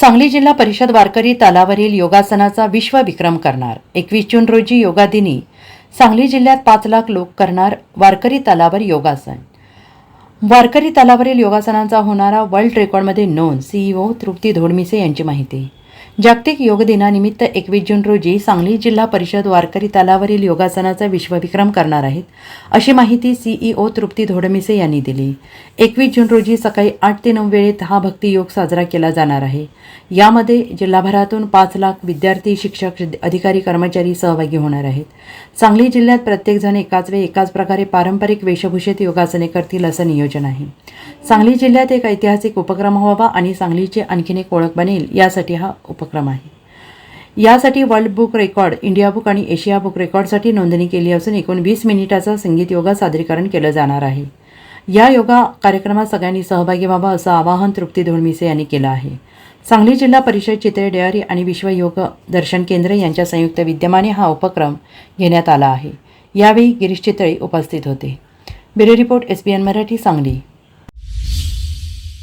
सांगली जिल्हा परिषद वारकरी तालावरील योगासनाचा विश्वविक्रम करणार. एकवीस जून रोजी योगा दिनी सांगली जिल्ह्यात पाच लाख लोक करणार वारकरी तालावर योगासन. वारकरी तालावरील योगासनांचा होणारा वर्ल्ड रेकॉर्डमध्ये नोंद. सीईओ तृप्ती धोडमिसे यांची माहिती. जागतिक योग दिनानिमित्त एकवीस जून रोजी सांगली जिल्हा परिषद वारकरी तलावरील योगासनाचा विश्वविक्रम करणार आहेत अशी माहिती सीईओ तृप्ती धोडमिसे यांनी दिली. एकवीस जून रोजी सकाळी आठ ते नऊ वेळेत हा भक्ती योग साजरा केला जाणार आहे. यामध्ये जिल्हाभरातून पाच लाख विद्यार्थी शिक्षक अधिकारी कर्मचारी सहभागी होणार आहेत. सांगली जिल्ह्यात प्रत्येकजण एकाच वेळी एकाच प्रकारे पारंपरिक वेशभूषेत योगासने करतील असं नियोजन आहे. सांगली जिल्ह्यात एक ऐतिहासिक उपक्रम व्हावा आणि सांगलीची आणखीन एक ओळख बनेल यासाठी हा उपक्रम आहे. यासाठी world book record India book आणि एशिया बुक रेकॉर्डसाठी नोंदणी केली असून एकूण वीस मिनिटाचं संगीत योगा सादरीकरण केलं जाणार आहे. या योगा कार्यक्रमात सगळ्यांनी सहभागी व्हावा असं आवाहन तृप्ती धोळमिसे यांनी केलं आहे. सांगली जिल्हा परिषद चित्रे डेअरी आणि विश्व योग दर्शन केंद्र यांच्या संयुक्त विद्यमाने हा उपक्रम घेण्यात आला आहे. यावेळी गिरीश चितळे उपस्थित होते. Bureau report S B N Marathi Sangli.